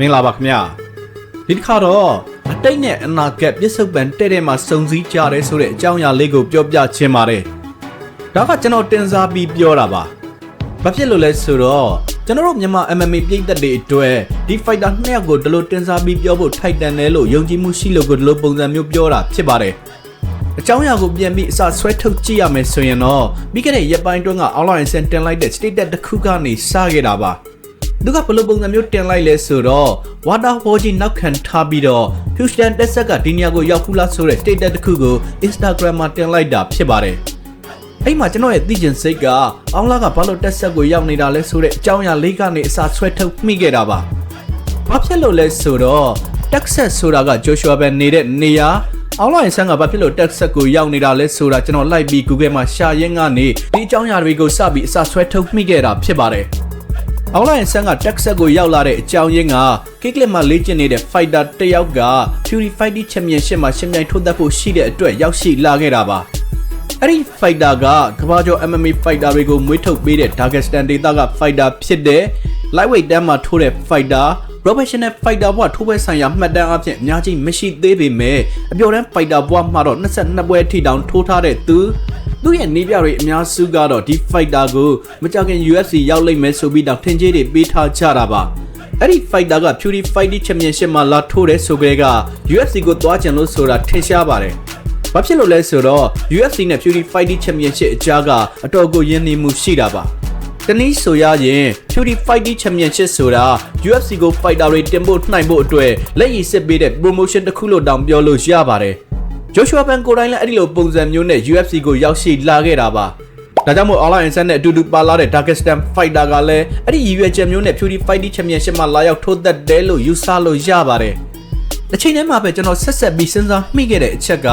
မင်္ဂလာပါခင်ဗျာဒီတစ်ခါတော့အတိတ်နဲ့အနာဂတ်ပြစ္ဆုတ်ပံတဲ့တဲ့မှာစုံစည်းကြတယ်ဆိုတဲ့အကြောင်းအရာလေးကိုပြောပြချင်ပါတယ်ဒါကကျွန်တော်တင်စားပြီးပြောတာပါဘာဖြစ်လို့လဲဆိုတော့ကျွန်တော်တို့မြန်မာ MMA ပြည်သက်တွေအတွက်ဒီ fighter နှစ်ယောက်ကိုဒီလိုတင်စားပြီးပြောဖို့ထိုက်တန်တယ်လို့ယုံကြည်မှုရှိလို့ကိုဒီလိုပုံစံမျိုးပြောတာဖြစ်ပါတယ်အကြောင်းအရာကိုပြန်ပြီးအစဆွဲထုတ်ကြည့်ရမယ်ဆိုရင်တော့ပြီးခဲ့တဲ့ရက်ပိုင်းတွင်းက online ဆန်တင်လိုက်တဲ့ state တစ်ခုကနေစခဲ့တာပါ သူကဘယ်လိုပုံစံမျိုးတင်လိုက်လဲဆိုတော့ water war ကြီးနောက်ခံထားပြီးတော့ Houston Texas ကဒီနေရာကိုရောက်ခုလားဆိုတဲ့ state တစ်ခုကို Instagram မှာတင်လိုက်တာဖြစ်ပါတယ်အဲ့မှာကျွန်တော်ရဲ့သိကျင်စိတ်ကအောင်လာကဘာလို့တက်ဆက်ကိုရောက်နေတာလဲဆိုတဲ့အကြောင်းအရာလေးကနေအစာဆွဲထုတ်မိခဲ့တာပါ။ဘာဖြစ်လို့လဲဆိုတော့ Texas ဆိုတာက Joshua ပဲနေတဲ့နေရာအောင်လာရင်ဆန်းကဘာဖြစ်လို့ Texas ကိုရောက်နေတာလဲဆိုတာကျွန်တော်လိုက်ပြီး Google မှာရှာရင်းကနေဒီအကြောင်းအရာတွေကိုစပြီးအစာဆွဲထုတ်မိခဲ့တာဖြစ်ပါတယ်။ အောင်လာရင်ဆန်းက Texas ကိုရောက်လာတဲ့အကြောင်းရင်းက Kicklet မှာလေ့ကျင့်နေတဲ့ fighter တစ်ယောက်က Fury Fighting Championship မှာရှင်ပြိုင်ထိုးသက်ဖို့ရှိတဲ့အတွက်ရောက်ရှိလာခဲ့တာပါ။အဲ့ဒီ fighter ကကမ္ဘာကျော် MMA fighter တွေကိုမွေးထုတ်ပေးတဲ့ Dagestan ဒေသက fighter ဖြစ်တဲ့ lightweight တန်းမှာထိုးတဲ့ fighter professional fighter ဘဝထိုးပွဲဆိုင်ရာမှတ်တမ်းအဖြစ်အများကြီးမရှိသေးပေမဲ့အပြော်တန်း fighter ဘဝမှာတော့22ပွဲအထိတောင်ထိုးထားတဲ့သူ သူ့ရဲ့နေပြတွေအများစုကတော့ဒီ fighter ကိုမကြခင် UFC ရောက်လိမ့်မယ်ဆိုပြီးတော့ထင်ကြီးတွေပေးထားကြတာပါအဲ့ဒီ fighter က Fury Fighting Championship မှာလာထိုးတဲ့ဆိုကြတဲ့က UFC ကိုသွားကြင်လို့ဆိုတာထင်ရှားပါတယ်။ဘာဖြစ်လို့လဲဆိုတော့ UFC နဲ့ Fury Fighting Championship အကြားကအတော်ကိုရင်းနှီးမှုရှိတာပါ။တနည်းဆိုရရင် Fury Fighting Championship ဆိုတာ UFC ကို fighter တွေတင်ဖို့နှိုင်ဖို့အတွက်လက်ရည်စစ်ပေးတဲ့ promotion တစ်ခုလို့တောင်ပြောလို့ရပါတယ်။ Joshua Pan ကိုယ်တိုင်လည်းအဲ့ဒီလိုပုံစံမျိုးနဲ့ UFC ကိုရောက်ရှိလာခဲ့တာပါ။ဒါကြောင့်မို့ online insight နဲ့အတူတူပါလာတဲ့ Dagestan fighter ကလည်းအဲ့ဒီရည်ရွယ်ချက်မျိုးနဲ့ Fury Fighting Championship မှာလာရောက်ထိုးသက်တယ်လို့ယူဆလို့ရပါတယ်။တစ်ချိန်တည်းမှာပဲကျွန်တော်ဆက်ဆက်ပြီးစဉ်းစားမိခဲ့တဲ့အချက်က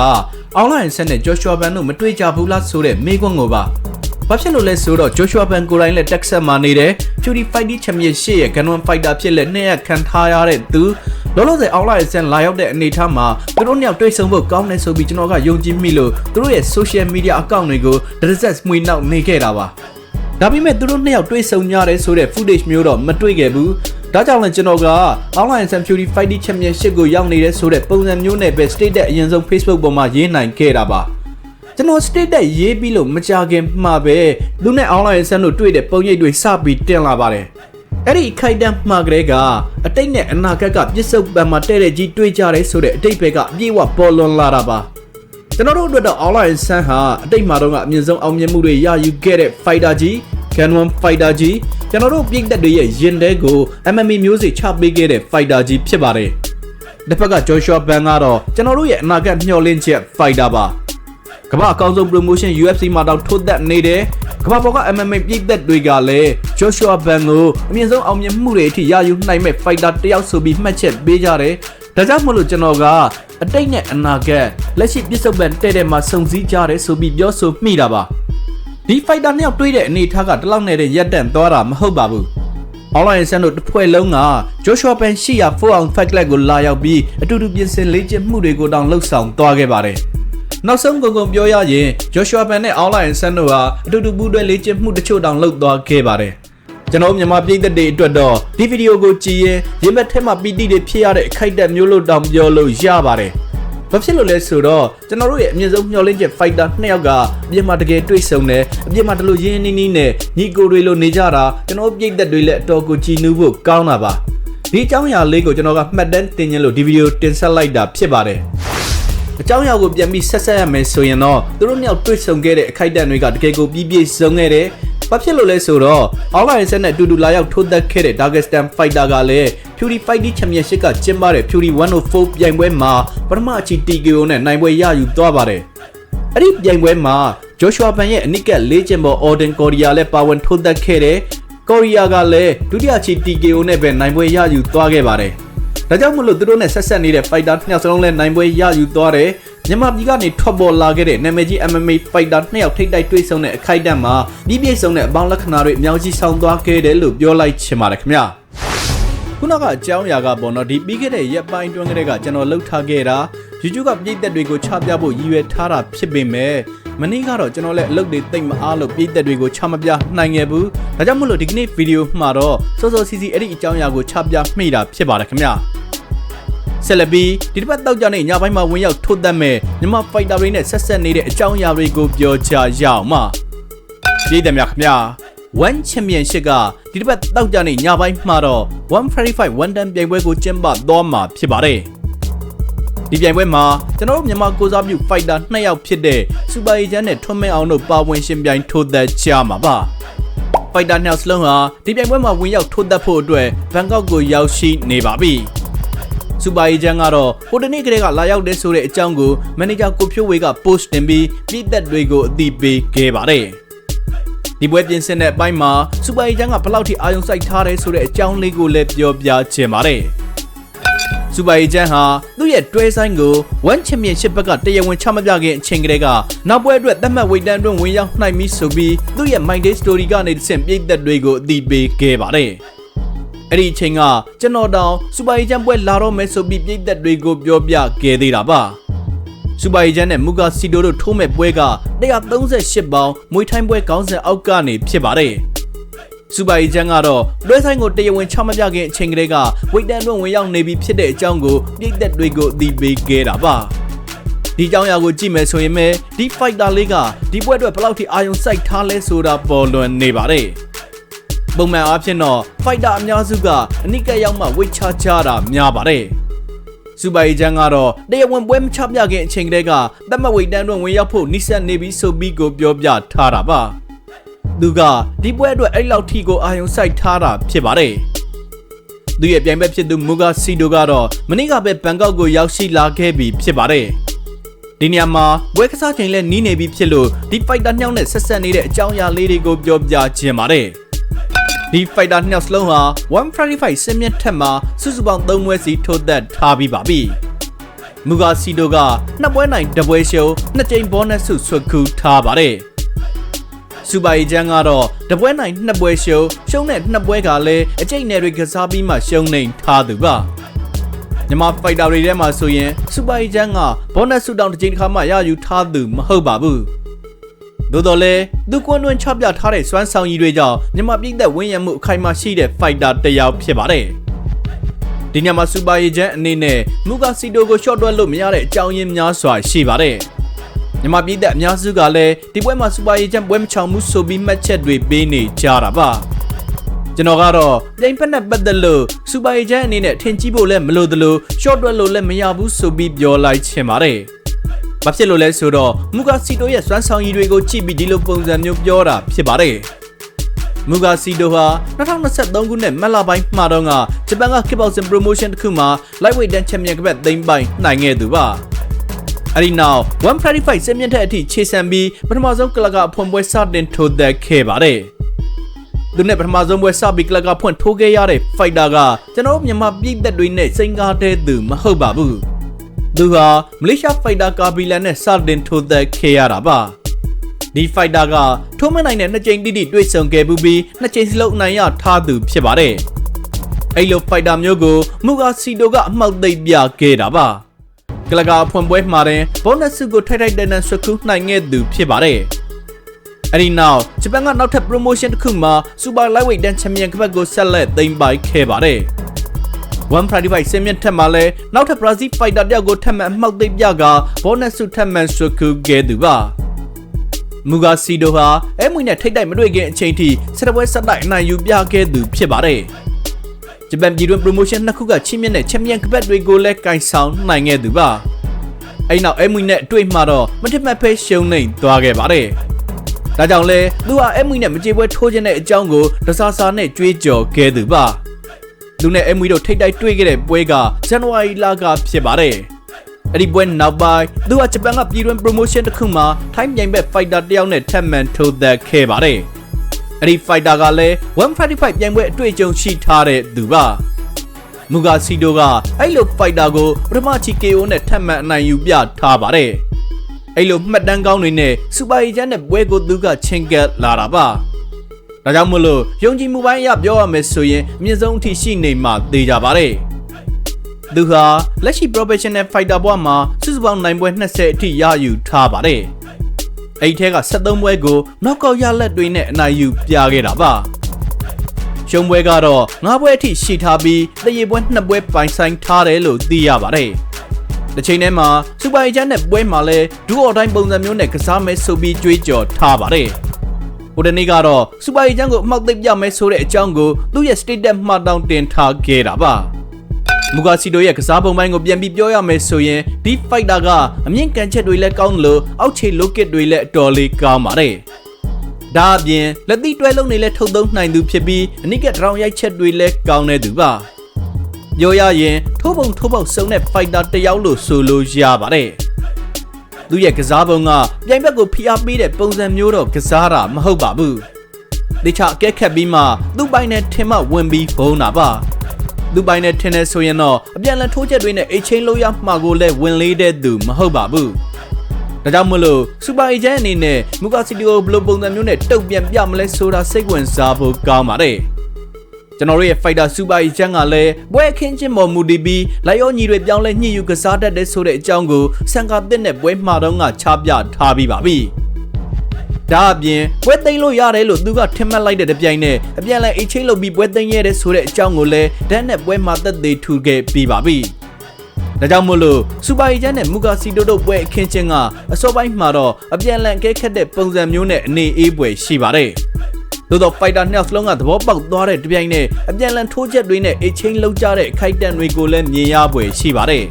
online ဆက်နဲ့ Joshua Ban တို့မတွေ့ကြဘူးလားဆိုတဲ့မေးခွန်းကိုပါ။ဘာဖြစ်လို့လဲဆိုတော့ Joshua Ban ကိုယ်တိုင်လည်း Texas မှာနေတယ် Fury Fighting Championship ရဲ့ Gunman Fighter ဖြစ်လက်နှစ်ရက်ခံထားရတဲ့သူ လောလောဆယ် online ဆက်လာရောက်တဲ့အနေအထားမှာသူတို့နှစ်ယောက်တွေ့ဆုံဖို့ကောင်းတယ်ဆိုပြီးကျွန်တော်ကယုံကြည်မိလို့သူတို့ရဲ့ social media account တွေကို direct မှွေနောက်နေခဲ့တာပါ။ဒါပေမဲ့သူတို့နှစ်ယောက်တွေ့ဆုံကြတယ်ဆိုတဲ့ footage မျိုးတော့မတွေ့ခဲ့ဘူး။ဒါကြောင့်လည်းကျွန်တော်က online Sam Fury Fighting Championship ကိုရောက်နေတဲ့ဆိုတဲ့ပုံစံမျိုးနဲ့ပဲ state တဲ့အရင်ဆုံး Facebook ပေါ်မှာရေးနိုင်ခဲ့တာပါ။ကျွန်တော် state တက်ရေးပြီးလို့မကြခင်မှာပဲသူနဲ့ online Sam တို့တွေ့တဲ့ပုံရိပ်တွေစပြီးတင်လာပါတယ်။ အဲ့ဒီခိုက်တန်းမှာကလေးကအတိတ်နဲ့အနာဂတ်ကပြစ္ဆုတ်ပံမှာတဲ့တဲ့ကြီးတွေ့ကြတယ်ဆိုတဲ့အတိတ်ပဲကအပြည့်အဝပေါ်လွန်လာတာပါ။ကျွန်တော်တို့အတွက်တော့ online ဆန်းဟာအတိတ်မှာတော့ကအမြင့်ဆုံးအောင်မြင်မှုတွေရယူခဲ့တဲ့ fighter ကြီး Canon fighter ကြီးကျွန်တော်တို့ပြည်သက်တွေရဲ့ရင်တဲကို MMA မျိုးစေ့ချပေးခဲ့တဲ့ fighter ကြီးဖြစ်ပါတယ်။တစ်ဖက်က Joshua Ban ကတော့ကျွန်တော်တို့ရဲ့အနာဂတ်မျှော်လင့်ချက် fighter ပါ။ ကမ္ဘာအကောင်းဆုံး promotion UFC မှာတော့ထိုးသက်နေတယ်။ကမ္ဘာပေါ်က MMA ပြည်သက်တွေကလည်း Joshua Ban ကိုအမြင့်ဆုံးအောင်မြင်မှုတွေအထိရယူနိုင်မဲ့ fighter တစ်ယောက်ဆိုပြီးမှတ်ချက်ပေးကြတယ်။ဒါကြောင့်မလို့ကျွန်တော်ကအတိတ်နဲ့အနာဂတ်လက်ရှိပြစ္ဆုတ်ပံတဲ့တဲ့မှာစုံစည်းကြတယ်ဆိုပြီးပြောဆိုမိတာပါဒီ fighter နှစ်ယောက်တွေးတဲ့အနေအထားကတလောက်နဲ့ရက်တန့်သွားတာမဟုတ်ပါဘူး online ဆန်တို့တစ်ဖွဲ့လုံးက Joshua Pan ရှိရာ4 ounce fight club ကိုလာရောက်ပြီးအတူတူပြင်ဆင်လေ့ကျင့်မှုတွေကိုတောင်လှုပ်ဆောင်သွားခဲ့ပါတယ် နောက်ဆုံးကုန်ကုန်ပြောရရင် Joshua Pan နဲ့ online ဆန်တို့ဟာအတူတူပူးတွဲလေ့ကျင့်မှုတချို့တောင်လှုပ်သွားခဲ့ပါတယ်ကျွန်တော်မြန်မာပြည်သက်တွေအတွက်တော့ဒီဗီဒီယိုကိုကြည့်ရင်ရင်ဘတ်ထဲမှာပီတိတွေဖြစ်ရတဲ့အခိုက်အတန့်မျိုးလို့တောင်ပြောလို့ရပါတယ်။ဘာဖြစ်လို့လဲဆိုတော့ကျွန်တော်တို့ရဲ့အမြင့်ဆုံးမျှော်လင့်ချက် fighter နှစ်ယောက်ကအပြင်မှာတကယ်တွေ့ဆုံတယ်အပြင်မှာတလို့ရင်းနှီးနှီးနဲ့ညီကိုတွေလိုနေကြတာကျွန်တော်ပြည်သက်တွေလည်းအတော်ကိုကြည်နူးဖို့ကောင်းတာပါ။ဒီအကြောင်းအရာလေးကိုကျွန်တော်ကမှတ်တမ်းတင်ခြင်းလို့ဒီဗီဒီယိုတင်ဆက်လိုက်တာဖြစ်ပါတယ်။ အကြောင်းအရာကိုပြန်ပြီးဆက်ဆက်ရမယ်ဆိုရင်တော့သူတို့နှစ်ယောက်တွေ့ဆုံခဲ့တဲ့အခိုက်အတန့်တွေကတကယ်ကိုပြည့်ပြည့်စုံခဲ့တယ်။ဘာဖြစ်လို့လဲဆိုတော့ online ဆက်နဲ့အတူတူလာရောက်ထိုးသက်ခဲ့တဲ့ Dagestan Fighter ကလည်း Fury Fighting Championship ကကျင်းပတဲ့ Fury 104ပြိုင်ပွဲမှာပထမအချီ TKO နဲ့နိုင်ပွဲရယူသွားပါတယ်။အဲ့ဒီပြိုင်ပွဲမှာ Joshua Pan ရဲ့အနိကလေးကျင်ပေါ် Odin Korea လည်းပါဝင်ထိုးသက်ခဲ့တယ်။ Korea ကလည်းဒုတိယချီ TKO နဲ့ပဲနိုင်ပွဲရယူသွားခဲ့ပါတယ်။ ဒါကြောင့်မလို့သူတို့နဲ့ဆက်ဆက်နေတဲ့ fighter နှစ်ယောက်စလုံးလည်းနိုင်ပွဲရယူသွားတယ်။မြန်မာပြည်ကနေထွက်ပေါ်လာခဲ့တဲ့နာမည်ကြီး MMA fighter နှစ်ယောက်ထိပ်တိုက်တွေ့ဆုံတဲ့အခိုက်အတန့်မှာပြီးပြည့်စုံတဲ့အပေါင်းလက္ခဏာတွေအများကြီးဆောင်သွားခဲ့တယ်လို့ပြောလိုက်ချင်ပါတယ်ခင်ဗျာခုနကအကြောင်းအရာကပေါ့နော်ဒီပြီးခဲ့တဲ့ရက်ပိုင်းတွင်းကလေးကကျွန်တော်လှုပ်ထားခဲ့တာ YouTube ကပြည်သက်တွေကိုချပြဖို့ရည်ရွယ်ထားတာဖြစ်ပေမဲ့မနေ့ကတော့ကျွန်တော်လည်းအလုပ်တွေတိတ်မအားလို့ပြည်သက်တွေကိုချမပြနိုင်ခဲ့ဘူးဒါကြောင့်မလို့ဒီကနေ့ဗီဒီယိုမှာတော့စောစောစီစီအဲ့ဒီအကြောင်းအရာကိုချပြမိတာဖြစ်ပါတယ်ခင်ဗျာ ဆက်လက်ပြီးဒီတစ်ပတ်တောက်ကြနေညပိုင်းမှာဝင်ရောက်ထိုးသက်မဲ့မြန်မာဖိုက်တာတွေနဲ့ဆက်ဆက်နေတဲ့အကြောင်းအရာတွေကိုပြောချရအောင်ပါပြည်သက်များခင်ဗျာ1 Championship ကဒီတစ်ပတ်တောက်ကြနေညပိုင်းမှာတော့135 one time ပြိုင်ပွဲကိုကျင်းပသွားမှာဖြစ်ပါတယ်ဒီပြိုင်ပွဲမှာကျွန်တော်တို့မြန်မာကိုစားပြုဖိုက်တာ2ယောက်ဖြစ်တဲ့စူပါအေဂျင့်နဲ့ထွန်းမင်းအောင်တို့ပါဝင်ရှင်ပြိုင်ထိုးသက်ကြမှာပါဖိုက်တာနှစ်ယောက်စလုံးဟာဒီပြိုင်ပွဲမှာဝင်ရောက်ထိုးသက်ဖို့အတွက်ဘန်ကောက်ကိုရောက်ရှိနေပါပြီ စူပါအေဂျင့်ကတော့ဟိုတနေ့ကလေးကလာရောက်တဲ့ဆိုတဲ့အကြောင်းကိုမန်နေဂျာကိုဖြိုးဝေက post တင်ပြီးပြည်သက်တွေကိုအသိပေးခဲ့ပါတယ်ဒီပွဲပြင်ဆင်တဲ့အပိုင်းမှာစူပါအေဂျင့်ကဘယ်လောက်ထိအာရုံစိုက်ထားတယ်ဆိုတဲ့အကြောင်းလေးကိုလည်းပြောပြချင်ပါတယ်။စူပါအေဂျင့်ဟာသူ့ရဲ့တွဲဆိုင်ကို1 Championship ဘက်ကတရားဝင်ချမပြခင်အချိန်ကလေးကနောက်ပွဲအတွက်သတ်မှတ်ဝေတန်းတွင်ဝင်ရောက်နိုင်ပြီဆိုပြီးသူ့ရဲ့ My Day Story ကနေတစ်ဆင့်ပြည်သက်တွေကိုအသိပေးခဲ့ပါတယ်။ အဲ့ဒီအချိန်ကကျွန်တော်တောင်စူပါအေဂျင့်ပွဲလာတော့မယ်ဆိုပြီးပြည်သက်တွေကိုပြောပြခဲ့သေးတာပါ။စူပါအေဂျင့်နဲ့မူဂါစီတိုတို့ထိုးမဲ့ပွဲက138ပေါင်မွေထိုင်းပွဲခေါင်းစဉ်အောက်ကနေဖြစ်ပါတယ်။စူပါအေဂျင့်ကတော့လွဲဆိုင်ကိုတရားဝင်ချမပြခင်အချိန်ကလေးကဝိတ်တန်တွန်းဝင်ရောက်နေပြီဖြစ်တဲ့အကြောင်းကိုပြည်သက်တွေကိုအသိပေးခဲ့တာပါ။ဒီအကြောင်းအရာကိုကြည့်မယ်ဆိုရင်ပဲဒီ fighter လေးကဒီပွဲအတွက်ဘယ်လောက်ထိအာရုံစိုက်ထားလဲဆိုတာပေါ်လွင်နေပါတယ်။ ပုံမှန်အားဖြင့်တော့ fighter အများစုကအနိကရောက်မှဝိတ်ချချတာများပါတယ်။စူပါအေဂျင့်ကတော့တရားဝင်ပွဲမချပြခင်အချိန်ကလေးကသတ်မှတ်ဝိတ်တန်းတွင်ဝင်ရောက်ဖို့နှိစက်နေပြီဆိုပြီးကိုပြောပြထားတာပါသူကဒီပွဲအတွက်အဲ့လောက်ထိကိုအာရုံစိုက်ထားတာဖြစ်ပါတယ်သူရဲ့ပြိုင်ဘက်ဖြစ်သူမူဂါစီဒိုကတော့မနေ့ကပဲဘန်ကောက်ကိုရောက်ရှိလာခဲ့ပြီဖြစ်ပါတယ်ဒီနေရာမှာပွဲကစားချိန်လဲနီးနေပြီဖြစ်လို့ဒီဖိုက်တာနှစ်ယောက်နဲ့ဆက်ဆက်နေတဲ့အကြောင်းအရာလေးတွေကိုပြောပြခြင်းပါတယ် ဒီဖိုက်တာနှစ်ယောက်စလုံးဟာ135စင်မြတ်ထက်မှာစုစုပေါင်း3ပွဲစီထိုးသက်ထားပြီးပါပြီ။မူဂါစီတိုကနှစ်ပွဲနိုင်တပွဲရှုံးနှစ်ကြိမ်ဘောနက်ဆုဆွတ်ခူးထားပါတယ်။စူပါအေဂျင့်ကတော့တပွဲနိုင်နှစ်ပွဲရှုံးရှုံးတဲ့နှစ်ပွဲကလည်းအကျိတ်နယ်တွေကစားပြီးမှရှုံးနေထားသူပါ။မြန်မာဖိုက်တာတွေထဲမှာဆိုရင်စူပါအေဂျင့်ကဘောနက်ဆုတောင်းတစ်ကြိမ်တစ်ခါမှရယူထားသူမဟုတ်ပါဘူး။ သို့တော်လည်းသူကွန်းတွင်းချပြထားတဲ့စွမ်းဆောင်ရည်တွေကြောင့်မြန်မာပြည်သက်ဝင်းရံမှုအခိုင်အမာရှိတဲ့ဖိုက်တာတစ်ယောက်ဖြစ်ပါတယ်။ဒီညမှာစူပါအေဂျင့်အနေနဲ့မူဂါစီတိုကိုရှော့တွက်လို့မရတဲ့အကြောင်းရင်းများစွာရှိပါတယ်။မြန်မာပြည်သက်အများစုကလည်းဒီပွဲမှာစူပါအေဂျင့်ပွဲမချောင်မှုဆိုပြီးမှတ်ချက်တွေပေးနေကြတာပါ။ကျွန်တော်ကတော့ပြိုင်ဖက်နဲ့ပတ်သက်လို့စူပါအေဂျင့်အနေနဲ့ထင်ကြီးဖို့လည်းမလိုသလိုရှော့တွက်လို့လည်းမရဘူးဆိုပြီးပြောလိုက်ချင်ပါတယ်။ ဘာဖြစ်လို့လဲဆိုတော့မူဂါစီတိုရဲ့စွမ်းဆောင်ရည်တွေကိုကြည့်ပြီးဒီလိုပုံစံမျိုးပြောတာဖြစ်ပါတယ်မူဂါစီတိုဟာ2023ခုနှစ်မတ်လပိုင်းမှာတော့ကဂျပန်က kickboxing promotion တစ်ခုမှာ lightweight တန်းချန်ပီယံကပတ်သိမ်းပိုင်နိုင်ခဲ့သူပါအဲ့ဒီနောက်135စင်မြင့်ထက်အထိခြေဆန်ပြီးပထမဆုံးကလကအဖွင့်ပွဲစတင်ထိုးသက်ခဲ့ပါတယ်သူနဲ့ပထမဆုံးပွဲစပြီးကလကဖွင့်ထိုးခဲ့ရတဲ့ fighter ကကျွန်တော်မြန်မာပြည်သက်တွေနဲ့စိန်ကားတဲ့သူမဟုတ်ပါဘူး သူဟာမလေးရှားဖိုက်တာကာဘီလန်နဲ့စတင်ထိုးသက်ခဲ့ရတာပါဒီဖိုက်တာကထိုးမနိုင်တဲ့နှစ်ကြိမ်တိတိတွေ့ဆုံခဲ့ပြီးနှစ်ကြိမ်စလုံးအနိုင်ရထားသူဖြစ်ပါတယ်အဲ့လိုဖိုက်တာမျိုးကိုမူဂါစီတိုကအမှောက်သိပ်ပြခဲ့တာပါကလကာဖွင့်ပွဲမှာတင်ဘောနက်စုကိုထိုက်ထိုက်တန်တန်ဆွကူးနိုင်ခဲ့သူဖြစ်ပါတယ်အဲ့ဒီနောက်ဂျပန်ကနောက်ထပ် promotion တစ်ခုမှာ Super Lightweight တန်းချန်ပီယံကပတ်ကိုဆက်လက်သိမ်းပိုက်ခဲ့ပါတယ် 135စင်မြင့်ထက်မှလည်းနောက်ထပ် Brazil fighter တယောက်ကိုထပ်မံအမှောက်သိပ်ပြကဘောနက်စုထပ်မံဆွကူခဲ့သူပါမူဂါစီဒိုဟာအဲမွေနဲ့ထိတ်တိုက်မတွေ့ခင်အချိန်ထိစတပွဲဆက်တိုက်အနိုင်ယူပြခဲ့သူဖြစ်ပါတယ်ဂျပန်ပြည်တွင်း promotion နှစ်ခုကချင်းမြင့်တဲ့ချန်ပီယံကပတ်တွေကိုလည်းကင်ဆောင်နိုင်ခဲ့သူပါအဲ့နောက်အဲမွေနဲ့အတွေ့မှာတော့မထစ်မှတ်ဖဲရှုံးနေသွားခဲ့ပါတယ်ဒါကြောင့်လဲသူဟာအဲမွေနဲ့မကြေပွဲထိုးခြင်းတဲ့အကြောင်းကိုတစားစားနဲ့ကြွေးကြော်ခဲ့သူပါ လူနဲ့အမွေတို့ထိတ်တိုက်တွေ့ခဲ့တဲ့ပွဲကဇန်နဝါရီလကဖြစ်ပါတယ်။အဲ့ဒီပွဲနောက်ပိုင်းသူကဂျပန်ကပြည်တွင်း promotion တစ်ခုမှာထိုင်းပြိုင်ဘက် fighter တယောက်နဲ့ထပ်မံထိုးသက်ခဲ့ပါတယ်။အဲ့ဒီ fighter ကလည်း155ပြိုင်ပွဲအတွေ့အကြုံရှိထားတဲ့သူပါ။မူဂါစီတိုကအဲ့လို fighter ကိုပထမချီ KO နဲ့ထပ်မံအနိုင်ယူပြထားပါတယ်။အဲ့လိုမှတ်တမ်းကောင်းတွေနဲ့စူပါအေဂျင့်နဲ့ပွဲကိုသူကချင်းကက်လာတာပါ။ ဒါကြောင့်မို့လို့ယုံကြည်မှုပိုင်းအရပြောရမယ်ဆိုရင်အမြင့်ဆုံးအထိရှိနေမှသေကြပါတယ်။သူဟာလက်ရှိ professional fighter ဘဝမှာစုစုပေါင်းနိုင်ပွဲ20အထိရယူထားပါတယ်။အဲ့ဒီထဲက73ပွဲကိုနော့ကောက်ရလက်တွေနဲ့အနိုင်ယူပြခဲ့တာပါရှုံးပွဲကတော့9ပွဲအထိရှိထားပြီးတရေပွဲ2ပွဲပိုင်ဆိုင်ထားတယ်လို့သိရပါတယ်တစ်ချိန်တည်းမှာစူပါအီချန်နဲ့ပွဲမှာလဲဒူအော်တိုင်းပုံစံမျိုးနဲ့ကစားမဲဆိုပြီးကြွေးကြော်ထားပါတယ်။ ဟိုတနေ့ကတော့စူပါအီချန်ကိုအမှောက်သိပ်ပြမဲဆိုတဲ့အကြောင်းကိုသူ့ရဲ့ status မှတောင်းတင်ထားခဲ့တာပါ။မူဂါစီတိုရဲ့ကစားပုံပိုင်းကိုပြန်ပြီးပြောရမယ်ဆိုရင်ဒီ fighter ကအမြင့်ကန်ချက်တွေလည်းကောင်းတယ်လို့အောက်ခြေ locket တွေလည်းအတော်လေးကောင်းပါတယ်။ဒါအပြင်လက်သီးတွဲလုံးတွေလည်းထုတ်သုံးနိုင်သူဖြစ်ပြီးအနိကဒရောင်ရိုက်ချက်တွေလည်းကောင်းနေသူပါ။ပြောရရင်ထိုးပုံထိုးပေါက်စုံတဲ့ fighter တစ်ယောက်လို့ဆိုလို့ရပါတယ်။ သူရဲ့ကစားပုံကပြိုင်ဘက်ကိုဖိအားပေးတဲ့ပုံစံမျိုးတော့ကစားတာမဟုတ်ပါဘူး။တခြားအကဲခတ်ပြီးမှသူ့ပိုင်နဲ့ထင်မှဝင်ပြီးဖုံးတာပါ။သူ့ပိုင်နဲ့ထင်နေဆိုရင်တော့အပြန်လန်ထိုးချက်တွေနဲ့အိတ်ချင်းလို့ရမှာကိုလည်းဝင်လေးတဲ့သူမဟုတ်ပါဘူး။ဒါကြောင့်မလို့စူပါအေဂျင့်အနေနဲ့မူကာစီတီကိုဘယ်လိုပုံစံမျိုးနဲ့တုတ်ပြန်ပြမလဲဆိုတာစိတ်ဝင်စားဖို့ကောင်းပါတယ်။ ကျွန်တော်တို့ရဲ့ Fighter Super Agent ကလည်းဘွဲအခင်းချင်းပေါ်မူတည်ပြီးလိုက်ရောညီတွေပြောင်းလဲညှိယူကစားတတ်တဲ့ဆိုတဲ့အကြောင်းကိုစံကာတစ်နဲ့ပွဲမှာတော့ကချပြထားပြီးပါပြီ။ဒါအပြင်ပွဲသိမ်းလို့ရတယ်လို့သူကထင်မှတ်လိုက်တဲ့တပြိုင်နက်အပြန်လဲအိတ်ချင်းလုပ်ပြီးပွဲသိမ်းရတဲ့ဆိုတဲ့အကြောင်းကိုလည်းဒန်နဲ့ပွဲမှာသက်သေထူခဲ့ပြီးပါပြီ။ဒါကြောင့်မို့လို့စူပါအီဂျန်နဲ့မူကာစီတိုတို့ပွဲအခင်းချင်းကအစောပိုင်းမှာတော့အပြန်လန်အကဲခတ်တဲ့ပုံစံမျိုးနဲ့အနေအေးပွဲရှိပါတယ်။ သို့တော့ fighter နှစ်ယောက်စလုံးကသဘောပေါက်သွားတဲ့တပြိုင်နက်အပြန်လန်ထိုးချက်တွေနဲ့အချင်းလောက်ကြတဲ့အခိုက်အတန့်တွေကိုလည်းမြင်ရပွေရှိပါတယ်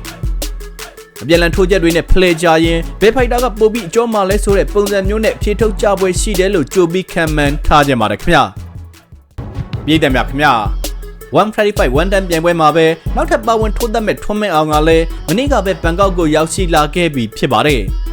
။အပြန်လန်ထိုးချက်တွေနဲ့ဖလဲကြရင်ဘယ်ဖိုက်တာကပို့ပြီးအကျော်မှလဲဆိုတဲ့ပုံစံမျိုးနဲ့ဖြေထုတ်ကြပွဲရှိတယ်လို့ကြိုပြီးခံမှန်းထားကြပါတယ်ခင်ဗျာ။ပြည်တယ်မြခင်ဗျာ135 one time ပြိုင်ပွဲမှာပဲနောက်ထပ်ပါဝင်ထိုးသက်မဲ့ထွန်းမင်းအောင်ကလည်းမနေ့ကပဲဘန်ကောက်ကိုရောက်ရှိလာခဲ့ပြီဖြစ်ပါတယ်။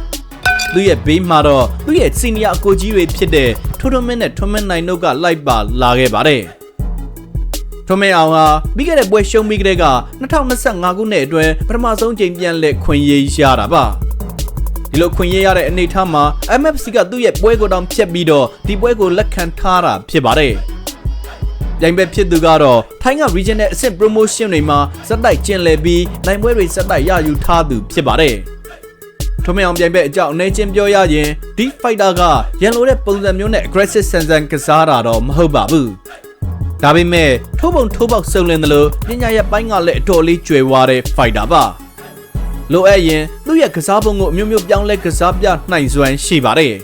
သူ့ရဲ့ဘေးမှာတော့သူ့ရဲ့စီနီယာအကိုကြီးတွေဖြစ်တဲ့ထိုးထွန်းမင်းနဲ့ထွန်းမင်းနိုင်တို့ကလိုက်ပါလာခဲ့ပါတယ်။ထွန်းမင်းအောင်ဟာပြီးခဲ့တဲ့ပွဲရှုံးပြီးကတည်းက2025ခုနှစ်အတွင်းပထမဆုံးချိန်ပြန်လက်ခွင့်ရရတာပါ။ဒီလိုခွင့်ရရတဲ့အနေအထားမှာ MFC ကသူ့ရဲ့ပွဲကိုတောင်ဖျက်ပြီးတော့ဒီပွဲကိုလက်ခံထားတာဖြစ်ပါတယ်။ပြိုင်ပွဲဖြစ်သူကတော့ထိုင်းက regional အဆင့် promotion တွေမှာစက်တိုက်ကျင်လည်ပြီးနိုင်ပွဲတွေစက်တိုက်ရယူထားသူဖြစ်ပါတယ်။ ထွန်းမင်းအောင်ပြိုင်ဘက်အကြောင်းအနေချင်းပြောရရင်ဒီ fighter ကရန်လိုတဲ့ပုံစံမျိုးနဲ့ aggressive ဆန်ဆန်ကစားတာတော့မဟုတ်ပါဘူးဒါပေမဲ့ထိုးပုံထိုးပေါက်စုံလင်တယ်လို့ပညာရပ်ပိုင်းကလည်းအတော်လေးကျွယ်ဝတဲ့ fighter ပါလိုအပ်ရင်သူ့ရဲ့ကစားပုံကိုအမျိုးမျိုးပြောင်းလဲကစားပြနိုင်စွမ်းရှိပါတယ်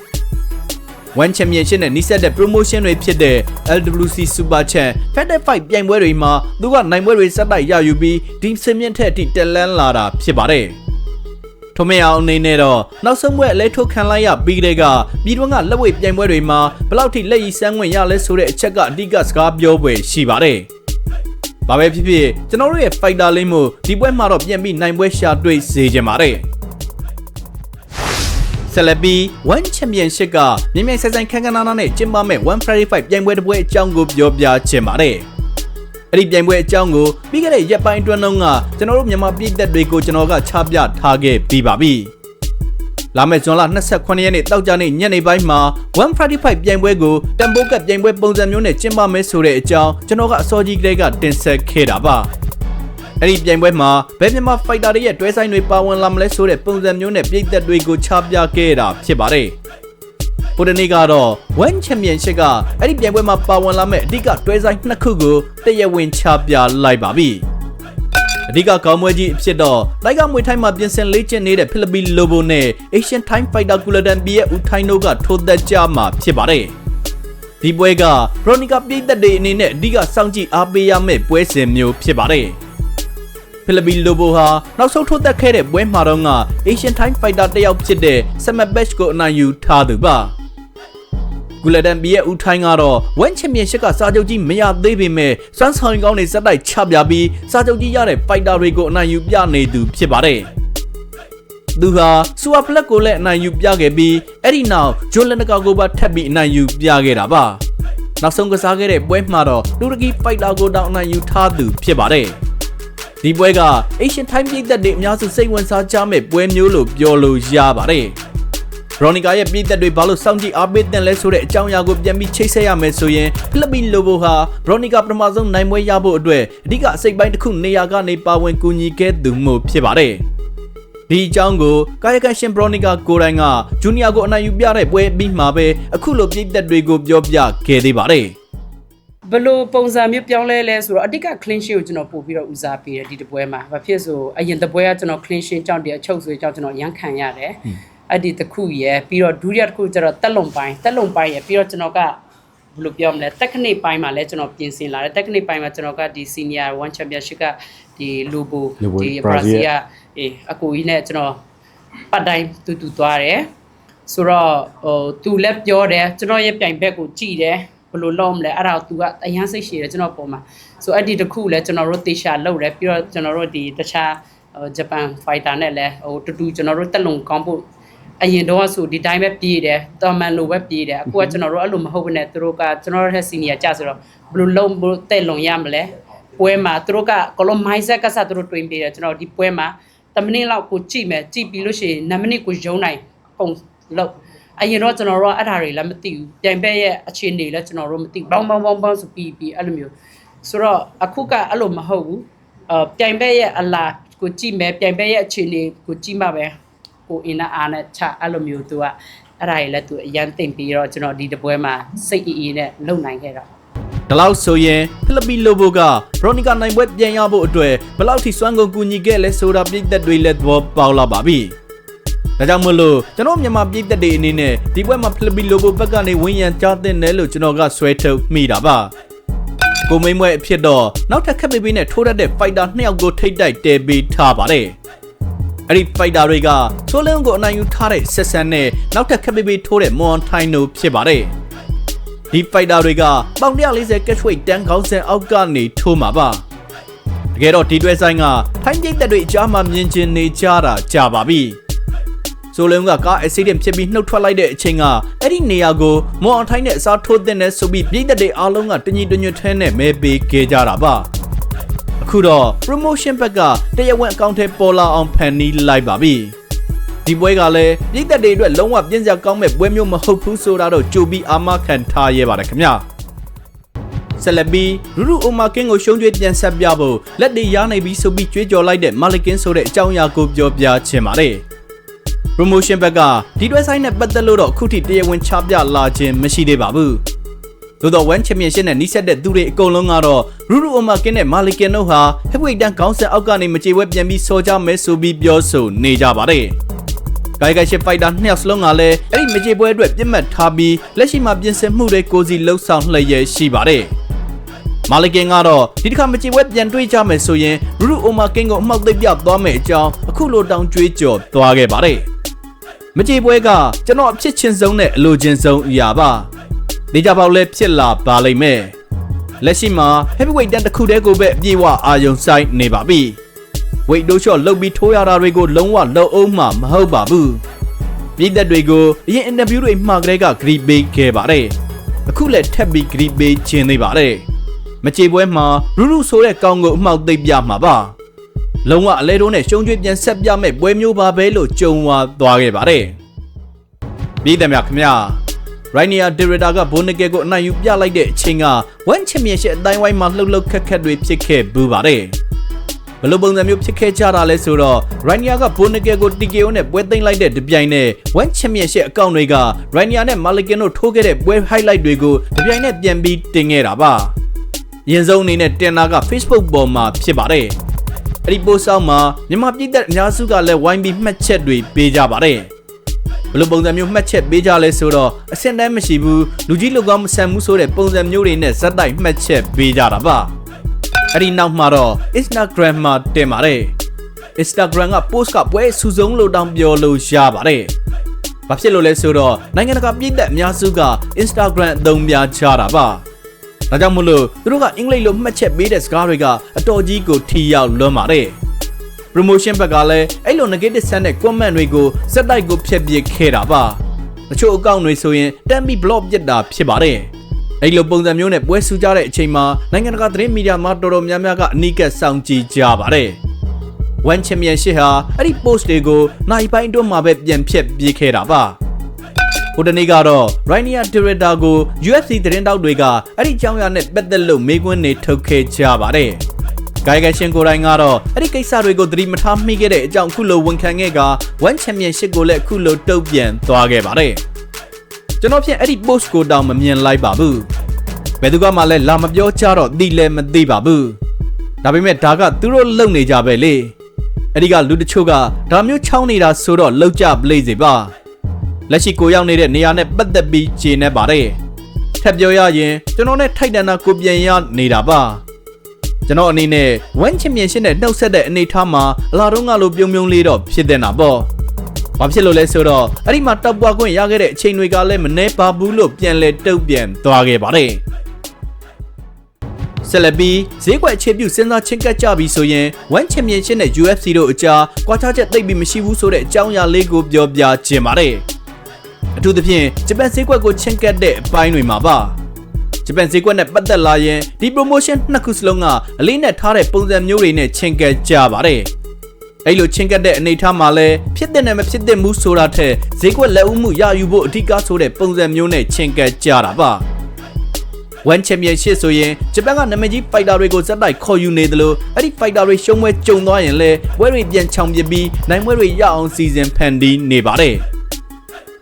One Championship နဲ့နှိစက်တဲ့ promotion တွေဖြစ်တဲ့ LWC Super Champ Fatal Fight ပြိုင်ပွဲတွေမှာသူကနိုင်ပွဲတွေစက်တိုက်ရယူပြီးဒီစင်မြင့်ထက်အထိတက်လန်းလာတာဖြစ်ပါတယ်။ ထွန်မင်းအောင်အနေနဲ့တော့နောက်ဆုံးပွဲအလဲထုတ်ခံလိုက်ရပြီးတဲ့ကပြည်တွင်းကလက်ဝဲပြိုင်ပွဲတွေမှာဘလောက်ထိလက်ရည်စမ်းဝင်ရလဲဆိုတဲ့အချက်ကအဓိကစကားပြောပွဲရှိပါတယ်။ဘာပဲဖြစ်ဖြစ်ကျွန်တော်တို့ရဲ့ fighter လေးမို့ဒီပွဲမှာတော့ပြန်ပြီးနိုင်ပွဲရှာတွေ့စေချင်ပါတယ်။ဆက်လက်ပြီး One Championship ကမြင်မြင်ဆိုင်ဆိုင်ခန်းခန်းနာနာနဲ့ကျင်းပမဲ့1 Friday Fight ပြိုင်ပွဲတစ်ပွဲအကြောင်းကိုပြောပြချင်ပါတယ်။ အဲ့ဒီပြိုင်ပွဲအကြောင်းကိုပြီးခဲ့တဲ့ရက်ပိုင်းအတွင်းလုံးကကျွန်တော်တို့မြန်မာပြည်သက်တွေကိုကျွန်တော်ကချပြထားခဲ့ပြီးပါပြီ။လာမယ့်ဇွန်လ28ရက်နေ့တောက်ကြနေ့ညနေပိုင်းမှာ135ပြိုင်ပွဲကိုတမ်ပိုကတ်ပြိုင်ပွဲပုံစံမျိုးနဲ့ကျင်းပမယ်ဆိုတဲ့အကြောင်းကျွန်တော်ကအစောကြီးကလေးကတင်ဆက်ခဲ့တာပါ။အဲ့ဒီပြိုင်ပွဲမှာဘယ်မြန်မာဖိုက်တာတွေရဲ့တွဲဆိုင်တွေပါဝင်လာမလဲဆိုတဲ့ပုံစံမျိုးနဲ့ပြည်သက်တွေကိုချပြခဲ့တာဖြစ်ပါတယ်။ ကိုတနေ့ကတော့ One Championship ကအဲ့ဒီပြိုင်ပွဲမှာပါဝင်လာမဲ့အဓိကတွဲဆိုင်နှစ်ခုကိုတရားဝင်ချပြလိုက်ပါပြီအဓိကကောင်းပွဲကြီးအဖြစ်တော့လိုက်ကမွေထိုင်းမှာပြင်ဆင်လေ့ကျင့်နေတဲ့ဖိလစ်ပီလိုဘိုနဲ့ Asian Time Fighter Guladan B ရဲ့ဦးထိုင်းတို့ကထိုးသက်ကြမှာဖြစ်ပါတယ်ဒီပွဲက Veronica ပြည်သက်တွေအနေနဲ့အဓိကစောင့်ကြည့်အားပေးရမယ့်ပွဲစဉ်မျိုးဖြစ်ပါတယ်ဖိလစ်ပီလိုဘိုဟာနောက်ဆုံးထိုးသက်ခဲ့တဲ့ပွဲမှာတော့က Asian Time Fighter တယောက်ဖြစ်တဲ့ Samat Batch ကိုအနိုင်ယူထားသူပါ ဂူလက်ဒန်ဘီရဲ့ဦးထိုင်းကတော့ဝမ်ချန်ပီယံရှစ်ကစာချုပ်ကြီးမရသေးပေမဲ့စွမ်းဆောင်ကောင်းတွေစက်တိုက်ချပြပြီးစာချုပ်ကြီးရတဲ့ဖိုက်တာတွေကိုအနိုင်ယူပြနေသူဖြစ်ပါတယ်သူဟာစူအဖလက်ကိုလည်းအနိုင်ယူပြခဲ့ပြီးအဲ့ဒီနောက်ဂျွန်လန်နကာကိုပါထပ်ပြီးအနိုင်ယူပြခဲ့တာပါနောက်ဆုံးကစားခဲ့တဲ့ပွဲမှာတော့တူရကီဖိုက်တာကိုတောင်အနိုင်ယူထားသူဖြစ်ပါတယ်ဒီပွဲက Asian Time ပြည်သက်တွေအများစုစိတ်ဝင်စားကြမဲ့ပွဲမျိုးလို့ပြောလို့ရပါတယ် ရိုနီကာရဲ့ပြည်သက်တွေဘာလို့စောင့်ကြည့်အားပေးတဲ့လဲဆိုတဲ့အကြောင်းအရာကိုပြန်ပြီးချိတ်ဆက်ရမယ်ဆိုရင်ဖိလစ်ပင်လိုဘိုဟာရိုနီကာပထမဆုံးနိုင်ပွဲရဖို့အတွက်အဓိကအစိတ်ပိုင်းတစ်ခုနေရာကနေပါဝင်ကူညီခဲ့သူမျိုးဖြစ်ပါတယ်ဒီအကြောင်းကိုကာယကံရှင်ဘရိုနီကာကိုရိုင်းကဂျူနီယာကိုအနိုင်ယူပြတဲ့ပွဲပြီးမှပဲအခုလိုပြည်သက်တွေကိုပြောပြခဲ့သေးပါတယ်ဘယ်လိုပုံစံမျိုးပြောင်းလဲလဲဆိုတော့အတိတ်က clean sheet ကိုကျွန်တော်ပို့ပြီးတော့ဦးစားပေးတယ်ဒီတပွဲမှာဘာဖြစ်ဆိုအရင်တပွဲကကျွန်တော် clean sheet ကြောင့်တည်းအချုပ်ဆွေကြောင့်ကျွန်တော်ရန်ခံရတယ် အဲ့ဒီတစ်ခုရယ်ပြီးတော့ဒုတိယတစ်ခုကျတော့တက်လုံပိုင်းတက်လုံပိုင်းရယ်ပြီးတော့ကျွန်တော်ကဘယ်လိုပြောမလဲ technique ပိုင်းမှာလည်းကျွန်တော်ပြင်ဆင်လာတယ် technique ပိုင်းမှာကျွန်တော်ကဒီ senior one championship ကဒီ lobo Lobo ဒီ Brazil brazil ကအေးအကိုကြီးနဲ့ကျွန်တော်ပတ်တိုင်းတူတူသွားတယ်ဆိုတော့ဟိုသူလည်းပြောတယ်ကျွန်တော်ရဲ့ပြိုင်ဘက်ကိုကြည်တယ်ဘယ်လိုလုပ်မလဲအဲ့ဒါကို तू ကအရန်စိတ်ရှည်တယ်ကျွန်တော်ပုံမှာဆိုအဲ့ဒီတစ်ခုလည်းကျွန်တော်တို့တေချာလုပ်တယ်ပြီးတော့ကျွန်တော်တို့ဒီတခြားဟိုဂျပန်ဖိုက်တာနဲ့လည်းဟိုတူတူကျွန်တော်တို့တက်လုံကောင်းဖို့ အရင်တော့ဆိုဒီတိုင်းပဲပြေးတယ်တော်မန်လိုပဲပြေးတယ်အခုကကျွန်တော်တို့အဲ့လိုမဟုတ်ဘဲနဲ့သူတို့ကကျွန်တော်တို့ရဲ့ senior ကြဆိုတော့ဘယ်လိုလုံးဘယ်လိုတက်လုံရမလဲပွဲမှာသူတို့ကကလုံး mindset ကစားသူတို့တွင်ပေးတယ်ကျွန်တော်ဒီပွဲမှာ10မိနစ်လောက်ကိုကြည့်မယ်ကြည့်ပြီးလို့ရှိရင်9မိနစ်ကိုရုံးနိုင်ပုံလောက်အရင်တော့ကျွန်တော်တို့ကအဲ့ဒါတွေလည်းမသိဘူးပြိုင်ဘက်ရဲ့အခြေအနေလည်းကျွန်တော်တို့မသိဘူးဘောင်းဘောင်းဘောင်းဘောင်းဆိုပြီးပြီးအဲ့လိုမျိုးဆိုတော့အခုကအဲ့လိုမဟုတ်ဘူးအပြိုင်ဘက်ရဲ့အလားကိုကြည့်မယ်ပြိုင်ဘက်ရဲ့အခြေအနေကိုကြည့်မှပဲ ကိုအင်းနာအားနဲ့ချအဲ့လိုမျိုးသူကအဲ့ဒါတွေလည်းသူအရန်သိမ့်ပြီးတော့ကျွန်တော်ဒီတပွဲမှာစိတ်အီအီနဲ့လုံနိုင်ခဲ့တော့ဒီလောက်ဆိုရင်ဖိလစ်ပီလိုဘိုကဘရိုနီကာနိုင်ပွဲပြန်ရဖို့အတွက်ဘယ်လောက်ထိစွမ်းကုန်ကူညီခဲ့လဲဆိုတာပြည်သက်တွေလည်းသဘောပေါက်လာပါပြီ။ဒါကြောင့်မလို့ကျွန်တော်မြန်မာပြည်သက်တွေအနေနဲ့ဒီပွဲမှာဖိလစ်ပီလိုဘိုဘက်ကနေဝင်းရံကြားတဲ့နယ်လို့ကျွန်တော်ကဆွဲထုတ်မိတာပါ။ကိုမိမ့်မွဲအဖြစ်တော့နောက်ထပ်ခက်ပေပေနဲ့ထိုးရတဲ့ဖိုက်တာနှစ်ယောက်ကိုထိတ်တိုက်တဲပေးထားပါတယ်။ အဲ့ဒီဖိုက်တာတွေကချိုးလင်းကိုအနိုင်ယူထားတဲ့ဆက်ဆန်နဲ့နောက်ထပ်ခက်ပေပေထိုးတဲ့မွန်ထိုင်နိုဖြစ်ပါတယ်။ဒီဖိုက်တာတွေကပေါင်140 catch weight တန်းခေါင်းစဉ်အောက်ကနေထိုးမှာပါတကယ်တော့ဒီတွဲဆိုင်ကထိုင်းကျိတ်သက်တွေအကြားမှာမြင်ကျင်နေကြတာကြာပါပြီဆိုလုံးကကား accident ဖြစ်ပြီးနှုတ်ထွက်လိုက်တဲ့အချိန်ကအဲ့ဒီနေရာကိုမွန်အောင်ထိုင်းနဲ့အစားထိုးတဲ့နဲ့ဆိုပြီးပြည်သက်တွေအားလုံးကတညီတညွတ်ထဲနဲ့မဲပေးခဲ့ကြတာပါ အခုတော့ promotion ဘက်ကတရားဝင်အကောင့်ထဲပေါ်လာအောင်ဖန်နီးလိုက်ပါပြီဒီပွဲကလည်းပြည်သက်တွေအတွက်လုံးဝပြင်းစရာကောင်းမဲ့ပွဲမျိုးမဟုတ်ဘူးဆိုတာတော့ကြိုပြီးအာမခံထားရပါတယ်ခင်ဗျာဆက်လက်ပြီးရူရူအိုမာကင်းကိုရှုံးကျွေးပြန်ဆက်ပြဖို့လက်တွေရနိုင်ပြီးဆိုပြီးကြွေးကြော်လိုက်တဲ့မာလကင်းဆိုတဲ့အကြောင်းအရာကိုပြောပြချင်ပါတယ်။ promotion ဘက်ကဒီတွဲဆိုင်နဲ့ပတ်သက်လို့တော့အခုထိတရားဝင်ချပြလာခြင်းမရှိသေးပါဘူး။ သို့တော့ One Championship နဲ့နှိစက်တဲ့သူတွေအကုန်လုံးကတော့ရူရူအိုမာကင်းနဲ့မာလကင်းတို့ဟာ heavyweight တန်းခေါင်းဆက်အောက်ကနေမကြေဝဲပြန်ပြီးစော်ကြမယ်ဆိုပြီးပြောဆိုနေကြပါတယ်။ဂိုင်ဂိုင်ရှစ်ဖိုက်တာနှစ်ယောက်စလုံးကလည်းအဲ့ဒီမကြေပွဲအတွက်ပြစ်မှတ်ထားပြီးလက်ရှိမှာပြင်ဆင်မှုတွေကိုစီလှုပ်ဆောင်လျက်ရှိပါတယ်။မာလကင်ကတော့ဒီတစ်ခါမကြေပွဲပြန်တွေ့ကြမယ်ဆိုရင်ရူရူအိုမာကင်ကိုအမှောက်သိပ်ပြသွားမယ်အကြောင်းအခုလိုတောင်းကြွေးကြော်သွားခဲ့ပါတယ်။မကြေပွဲကကျွန်တော်အဖြစ်ချင်းဆုံးနဲ့အလိုချင်ဆုံးအရာပါ။ ဒေကြပေါက်လည်းဖြစ်လာပါလိမ့်မယ်။လက်ရှိမှာ heavyweight တန်းတစ်ခုတည်းကိုပဲအပြည့်အဝအာယုံဆိုင်နေပါပြီ။ weight တို့ရှော့လုတ်ပြီးထိုးရတာတွေကိုလုံးဝလုံအောင်မှမဟုတ်ပါဘူးပြည်သက်တွေကိုအရင်အင်တာဗျူးတွေမှာကလေးကဂရီပေးခဲ့ပါတယ်အခုလည်းထပ်ပြီးဂရီပေးခြင်းသေးပါတယ်မကြေပွဲမှာရူရူဆိုတဲ့ကောင်းကိုအမှောက်သိပ်ပြမှာပါလုံးဝအလဲတုံးနဲ့ရှုံးကျွေးပြန်ဆက်ပြမဲ့ပွဲမျိုးပါပဲလို့ကြုံဝါသွားခဲ့ပါတယ်ပြည်သက်များခင်ဗျာ ရိုင်းနီယာဒီရတာကဘိုနဂဲကိုအနိုင်ယူပြလိုက်တဲ့အချိန်ကဝမ်ချန်ပီယံရှစ်အတိုင်းဝိုင်းမှာလှုပ်လှုပ်ခက်ခက်တွေဖြစ်ခဲ့ဘူးပါတယ်ဘယ်လိုပုံစံမျိုးဖြစ်ခဲ့ကြတာလဲဆိုတော့ရိုင်းနီယာကဘိုနဂဲကို TKO နဲ့ပွဲသိမ်းလိုက်တဲ့ဒီပြိုင်နဲ့ဝမ်ချန်ပီယံရှစ်အကောင့်တွေကရိုင်းနီယာနဲ့မာလကင်တို့ထိုးခဲ့တဲ့ပွဲ highlight တွေကိုဒီပြိုင်နဲ့ပြန်ပြီးတင်ခဲ့တာပါအရင်ဆုံးအနေနဲ့တင်တာက Facebook ပေါ်မှာဖြစ်ပါတယ်အဲ့ဒီပို့ဆောင်မှာမြန်မာပြည်သက်အများစုကလည်းဝိုင်းပြီးမှတ်ချက်တွေပေးကြပါတယ် ဘယ်လိုပုံစံမျိုးမှတ်ချက်ပေးကြလဲဆိုတော့အဆင့်တန်းမရှိဘူးလူကြီးလူကောင်းမဆန်ဘူးဆိုတဲ့ပုံစံမျိုးတွေနဲ့ဇက်တိုက်မှတ်ချက်ပေးကြတာပါအဲ့ဒီနောက်မှာတော့ Instagram မှာတင်ပါတယ် Instagram က post ကပွဲအဆူဆုံးလို့တောင်ပြောလို့ရပါတယ်ဘာဖြစ်လို့လဲဆိုတော့နိုင်ငံတကာပြည်သက်အများစုက Instagram အသုံးများကြတာပါဒါကြောင့်မို့လို့သူတို့ကအင်္ဂလိပ်လိုမှတ်ချက်ပေးတဲ့စကားတွေကအတော်ကြီးကိုထိရောက်လွန်းပါတယ် promotion ဘက်ကလည်းအဲ့လို negative ဆန်တဲ့ comment တွေကိုစက်တိုက်ကိုဖျက်ပစ်ခဲ့တာပါတချို့အကောင့်တွေဆိုရင်တမ်းပြီး block ပြစ်တာဖြစ်ပါတယ်အဲ့လိုပုံစံမျိုးနဲ့ပွဲဆူကြတဲ့အချိန်မှာနိုင်ငံတကာသတင်းမီဒီယာမှာတော်တော်များများကအနီးကပ်စောင့်ကြည့်ကြပါတယ် One Championship ဟာအဲ့ဒီ post တွေကိုနိုင်ပိုင်းအတွင်းမှာပဲပြန်ဖြတ်ပြေးခဲ့တာပါဟိုတနေ့ကတော့ Rainier Director ကို UFC သတင်းတောက်တွေကအဲ့ဒီကြောင်းရနဲ့ပတ်သက်လို့မေးခွန်းတွေထုတ်ခဲ့ကြပါတယ် ဂိုင်ဂန်ရှင်ကိုယ်တိုင်ကတော့အဲ့ဒီကိစ္စတွေကိုသတိမထားမိခဲ့တဲ့အကြောင်းအခုလိုဝန်ခံခဲ့က1 Championship ကိုလည်းအခုလိုတုတ်ပြန်သွားခဲ့ပါတယ်ကျွန်တော်ဖြင့်အဲ့ဒီ post ကိုတောင်မမြင်လိုက်ပါဘူးဘယ်သူကမှလည်းလာမပြောကြတော့သိလည်းမသိပါဘူးဒါပေမဲ့ဒါကသူတို့လုံနေကြပဲလေအဲ့ဒီကလူတချို့ကဒါမျိုးချောင်းနေတာဆိုတော့လောက်ကြပလိစေပါလက်ရှိကိုရောက်နေတဲ့နေရာနဲ့ပတ်သက်ပြီးခြေနေပါတယ်ထပ်ပြောရရင်ကျွန်တော်နဲ့ထိုက်တန်တာကိုပြန်ရနေတာပါ ကျွန်တော်အနေနဲ့ဝမ်ချန်ပီယံရှစ်နဲ့နှုတ်ဆက်တဲ့အနေအထားမှာအလာတော့ငါလိုပြုံးပြုံးလေးတော့ဖြစ်တဲ့နာပေါ့ဘာဖြစ်လို့လဲဆိုတော့အဲ့ဒီမှာတပ်ပွားခွင့်ရခဲ့တဲ့အချိန်တွေကလည်းမနှဲပါဘူးလို့ပြန်လဲတုတ်ပြန်သွားခဲ့ပါတယ်ဆက်လက်ပြီးဈေးကွက်အခြေပြုစဉ်းစားချင်းကပ်ကြပြီဆိုရင်1 Championship နဲ့ UFC တို့အကြားကွာခြားချက်သိပ်ပြီးမရှိဘူးဆိုတဲ့အကြောင်းအရာလေးကိုပြောပြခြင်းပါတယ်အထူးသဖြင့်ဂျပန်ဈေးကွက်ကိုချင်းကပ်တဲ့အပိုင်းတွေမှာပါ ဂျပန်ဈေးကွက်နဲ့ပတ်သက်လာရင်ဒီ promotion နှစ်ခုစလုံးကအလေးနဲ့ထားတဲ့ပုံစံမျိုးတွေနဲ့ချင်းကပ်ကြပါတယ်အဲ့လိုချင်းကပ်တဲ့အနေအထားမှာလဲဖြစ်တဲ့နဲ့မဖြစ်တဲ့မှုဆိုတာထက်ဈေးကွက်လက်ဦးမှုရယူဖို့အဓိကဆိုတဲ့ပုံစံမျိုးနဲ့ချင်းကပ်ကြတာပါ1 Championship ဆိုရင်ဂျပန်ကနာမည်ကြီးဖိုက်တာတွေကိုဇက်တိုက်ခေါ်ယူနေတယ်လို့အဲ့ဒီဖိုက်တာတွေရှုံးပွဲကြုံသွားရင်လဲပွဲတွေပြန်ချောင်ပြပြီးနိုင်ပွဲတွေရအောင်စီစဉ်ဖန်တီးနေပါတယ်။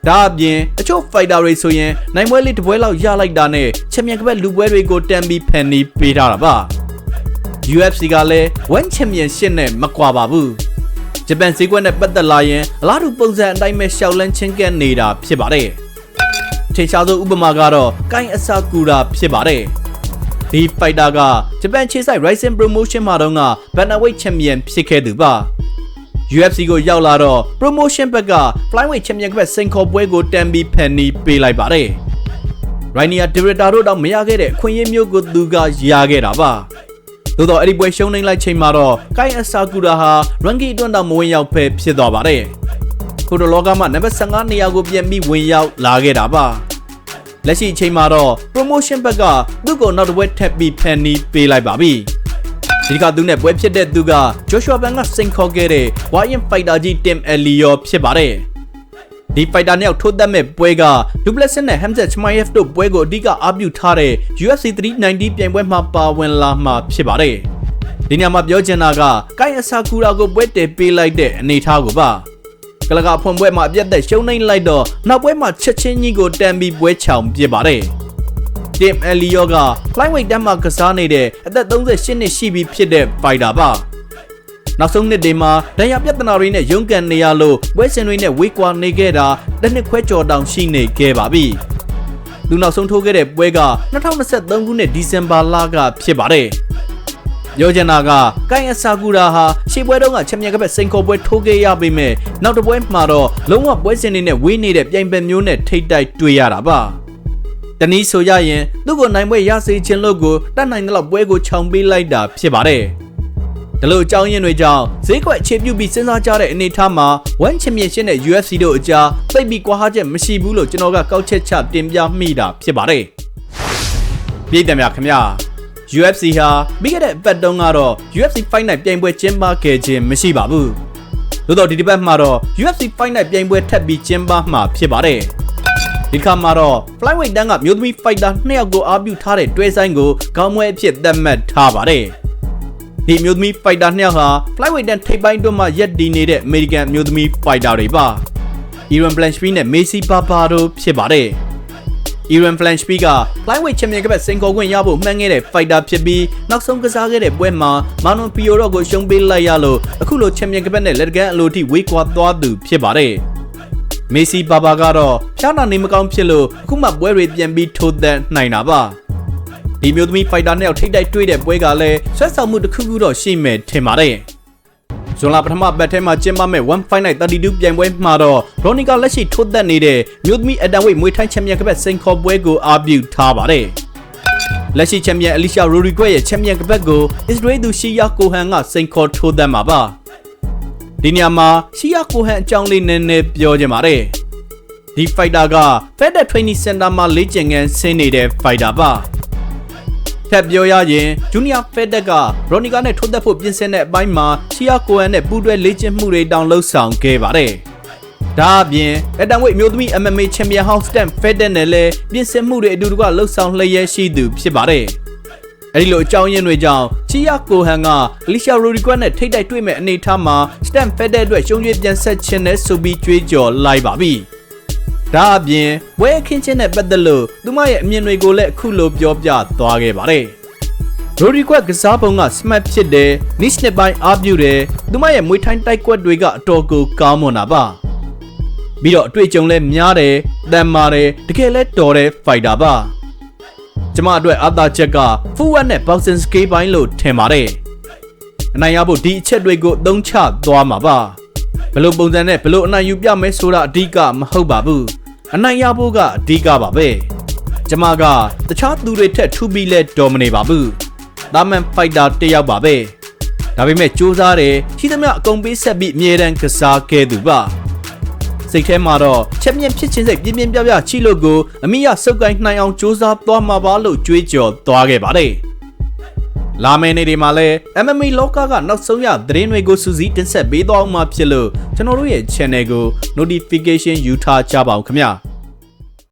ဒါအပြင်အချို့ဖိုက်တာတွေဆိုရင်နိုင်ပွဲလေးတစ်ပွဲလောက်ရလိုက်တာနဲ့ချန်ပီယံကပတ်လူပွဲတွေကိုတန်ပြီးဖန်တီးပေးထားတာပါ။ UFC ကလည်း1 Championship နဲ့မကွာပါဘူး။ဂျပန်ဈေးကွက်နဲ့ပတ်သက်လာရင်အလားတူပုံစံအတိုင်းပဲရှောက်လန်းချင်းကပ်နေတာဖြစ်ပါတယ်။ထင်ရှားသောဥပမာကတော့ကိုင်အဆာကူရာဖြစ်ပါတယ်။ဒီဖိုက်တာကဂျပန်ခြေဆိုင် Rising Promotion မှာတော့က Bantamweight Champion ဖြစ်ခဲ့သူပါ။ UFC ကိုရောက်လာတော့ promotion ဘက်က Flyweight Champion ကစိန်ခေါ်ပွဲကိုတန်ပြီးဖန်နီးပေးလိုက်ပါတယ်။ Rainier Director တို့တော့မရခဲ့တဲ့အခွင့်အရေးမျိုးကိုသူကရခဲ့တာပါ။သို့တော့အဲ့ဒီပွဲရှုံးနေလိုက်ချိန်မှာတော့ကိုင်အဆာကူရာဟာ ranking အတွန်းတော့မဝင်ရောက်ဖဲဖြစ်သွားပါတယ်။ခုတော့လောကမှာနံပါတ်15နေရာကိုပြန်ပြီးဝင်ရောက်လာခဲ့တာပါ။လက်ရှိအချိန်မှာတော့ promotion ဘက်ကသူ့ကိုနောက်တစ်ပွဲထပ်ပြီးဖန်နီးပေးလိုက်ပါပြီ။ ဒီကသူနဲ့ပွဲဖြစ်တဲ့သူက Joshua Ban ကစိန်ခေါ်ခဲ့တဲ့ Wayne Fighter ကြီး Tim Elliot ဖြစ်ပါတယ်။ဒီ fighter နှစ်ယောက်ထိုးသက်မဲ့ပွဲက Duplessis နဲ့ Hamzat Chimaev တို့ပွဲကိုအဓိကအားပြုထားတဲ့ UFC 390ပြိုင်ပွဲမှာပါဝင်လာမှာဖြစ်ပါတယ်။ဒီညမှာပြောချင်တာကကိုင်အဆာကူရာကိုပွဲတည်ပေးလိုက်တဲ့အနေအထားကိုပါ။ကလကအဖွင့်ပွဲမှာအပြတ်သက်ရှုံးနိုင်လိုက်တော့နောက်ပွဲမှာချက်ချင်းကြီးကိုတန်ပြီးပွဲချောင်ပြစ်ပါတယ်။ Tim Elliot က flyweight တက်မှာကစားနေတဲ့အသက်38နှစ်ရှိပြီဖြစ်တဲ့ fighter ပါ။နောက်ဆုံးနှစ်တွေမှာဒဏ်ရာပြဿနာတွေနဲ့ရုန်းကန်နေရလို့ပွဲစဉ်တွေနဲ့ဝေးကွာနေခဲ့တာတစ်နှစ်ခွဲကျော်တောင်ရှိနေခဲ့ပါပြီ။သူနောက်ဆုံးထိုးခဲ့တဲ့ပွဲက2023ခုနှစ်ဒီဇင်ဘာလကဖြစ်ပါတယ်။ပြောချင်တာကကိုင်အဆာကူရာဟာရှေ့ပွဲတုန်းကချန်ပီယံကပတ်စိန်ခေါ်ပွဲထိုးခဲ့ရပေမဲ့နောက်တစ်ပွဲမှာတော့လုံးဝပွဲစဉ်တွေနဲ့ဝေးနေတဲ့ပြိုင်ပွဲမျိုးနဲ့ထိတ်တိုက်တွေ့ရတာပါ။ တနည်းဆိုရရင်သူ့ကိုနိုင်ပွဲရစေခြင်းလို့ကိုတတ်နိုင်တဲ့လောက်ပွဲကိုခြောင်ပေးလိုက်တာဖြစ်ပါတယ်။ဒါလို့အကြောင်းရင်းတွေကြောင့်ဈေးကွက်အခြေပြုပြီးစဉ်းစားကြတဲ့အနေအထားမှာ1 Championship နဲ့ UFC တို့အကြားသိပ်ပြီးကွာဟချက်မရှိဘူးလို့ကျွန်တော်ကကောက်ချက်ချတင်ပြမိတာဖြစ်ပါတယ်။ပြည်တယ်များခင်ဗျာ UFC ဟာပြီးခဲ့တဲ့အပတ်တုန်းကတော့ UFC Fight Night ပြိုင်ပွဲကျင်းပခဲ့ခြင်းမရှိပါဘူး။သို့တော့ဒီတစ်ပတ်မှာတော့ UFC Fight Night ပြိုင်ပွဲထပ်ပြီးကျင်းပမှာဖြစ်ပါတယ်။ ဒီခါမှာတော့ Flyweight တန်းကမျိုးသမီး fighter နှစ်ယောက်ကိုအားပြုထားတဲ့တွဲဆိုင်ကိုခေါင်းမွဲအဖြစ်သတ်မှတ်ထားပါတယ်။ဒီအမျိုးသမီး fighter နှစ်ယောက်ဟာ flyweight တန်းထိပ်ပိုင်းတွန်းမှရက်တည်နေတဲ့ American အမျိုးသမီး fighter တွေပါ။ Iran Blanchfield နဲ့ Macy Barbaro ဖြစ်ပါတယ်။ Iran Blanchfield က flyweight champion ကပတ်စင်ခေါ်ခွင့်ရဖို့မှန်းခဲ့တဲ့ fighter ဖြစ်ပြီးနောက်ဆုံးကစားခဲ့တဲ့ပွဲမှာ Manon Fiorot ကိုရှုံးပေးလိုက်ရလို့အခုလို champion ကပတ်နဲ့လက်ကန်အလိုထိဝေးကွာသွားသူဖြစ်ပါတယ်။ Macy Barbaro ကတော့ဖျားနာနေမကောင်းဖြစ်လို့အခုမှပွဲတွေပြန်ပြီးထိုးသက်နိုင်တာပါ။ဒီမျိုးသမီးဖိုက်တာနဲ့ထိတ်တိုက်တွေ့တဲ့ပွဲကလည်းဆွဲဆောင်မှုတစ်ခုခုတော့ရှိမယ်ထင်ပါတယ်ဇွန်လပထမပတ်ထဲမှာကျင်းပမဲ့1 Fight Night 32ပြိုင်ပွဲမှာတော့ Veronica လက်ရှိထိုးသက်နေတဲ့မျိုးသမီးအတန်ဝိတ်မွေးထိုင်းချန်ပီယံကပတ်စိန်ခေါ်ပွဲကိုအားပြုထားပါတယ်လက်ရှိချန်ပီယံအလီရှာရိုရီကွက်ရဲ့ချန်ပီယံကပတ်ကိုအစ္စရေးသူရှီယာကိုဟန်ကစိန်ခေါ်ထိုးသက်မှာပါ ဒီနေရာမှာရှီယာကိုဟန်အကြောင်းလေးနည်းနည်းပြောချင်ပါတယ်ဒီ fighter က Federal Training Center မှာလေ့ကျင့်ခန်းဆင်းနေတဲ့ fighter ပါထပ်ပြောရရင်ဂျူနီယာဖက်ဒက်ကရော်နီကာနဲ့ထိုးသက်ဖို့ပြင်ဆင်တဲ့အပိုင်းမှာချီယာကိုအန်နဲ့ပူးတွဲလေ့ကျင့်မှုတွေတောင်လှုပ်ဆောင်ခဲ့ပါတယ်။ဒါအပြင်အတန်ဝိတ်မျိုးသမီး MMA ချန်ပီယံဟောင်းစတန်ဖက်ဒက်နဲ့လည်းပြင်ဆင်မှုတွေအတူတကွလှုပ်ဆောင်လျက်ရှိသူဖြစ်ပါတယ်။ အဲဒီလိုအကြောင်းရင်းတွေကြောင့်ချီယာကိုဟန်ကအလီရှာရိုဒီကွက်နဲ့ထိတ်တိုက်တွေ့မဲ့အနေအထားမှာစတန်ဖက်တဲ့အတွက်ရှုံးရွေးပြန်ဆက်ခြင်းနဲ့ဆိုပြီးကြွေးကြော်လိုက်ပါပြီ။ဒါအပြင်ဝဲအခင်းချင်းနဲ့ပတ်သက်လို့သူမရဲ့အမြင်တွေကိုလည်းအခုလိုပြောပြသွားခဲ့ပါတယ်။ရိုဒီကွက်ကစားပုံကစမတ်ဖြစ်တယ်။နိစ်နှစ်ပိုင်းအားပြုတယ်။သူမရဲ့မွေးထိုင်းတိုက်ကွက်တွေကအတော်ကိုကောင်းမွန်တာပါ။ပြီးတော့အတွေ့အကြုံလည်းများတယ်။တန်မာတယ်။တကယ်လည်းတော်တဲ့ဖိုက်တာပါ။ ကျမအတွက်အာသာချက်ကဖူဝက်နဲ့ boxing scale ပိုင်းလို့ထင်ပါတယ်။အနိုင်ရဖို့ဒီအချက်တွေကိုအသုံးချသွားမှာပါ။ဘယ်လိုပုံစံနဲ့ဘယ်လိုအနိုင်ယူပြမယ်ဆိုတာအဓိကမဟုတ်ပါဘူး။အနိုင်ရဖို့ကအဓိကပါပဲ။ကျမကတခြားသူတွေထက်ထူပြီးလဲတော်မနေပါဘူး။ဒါမှန်ဖိုက်တာတစ်ယောက်ပါပဲ။ဒါပေမဲ့စူးစမ်းတယ်ရှိသမျှအကုန်ပေးဆက်ပြီးအမြဲတမ်းကစားခဲ့သူပါ။ စိတ်ထဲမှာတော့ချက်မြင့်ဖြစ်ချင်းစိတ်ပြင်းပြင်းပြပြချီလို့ကိုအမိရစုပ်ကိုင်းနိုင်အောင်စူးစမ်းသွားမှာပါလို့ကြွေးကြော်သွားခဲ့ပါတယ်။လာမယ့်နေ့တွေမှာလည်း MMA လောကကနောက်ဆုံးရသတင်းတွေကိုစူးစီးတင်ဆက်ပေးသွားအောင်မှာဖြစ်လို့ကျွန်တော်တို့ရဲ့ channel ကို notification ယူထားကြပါအောင်ခင်ဗျာ။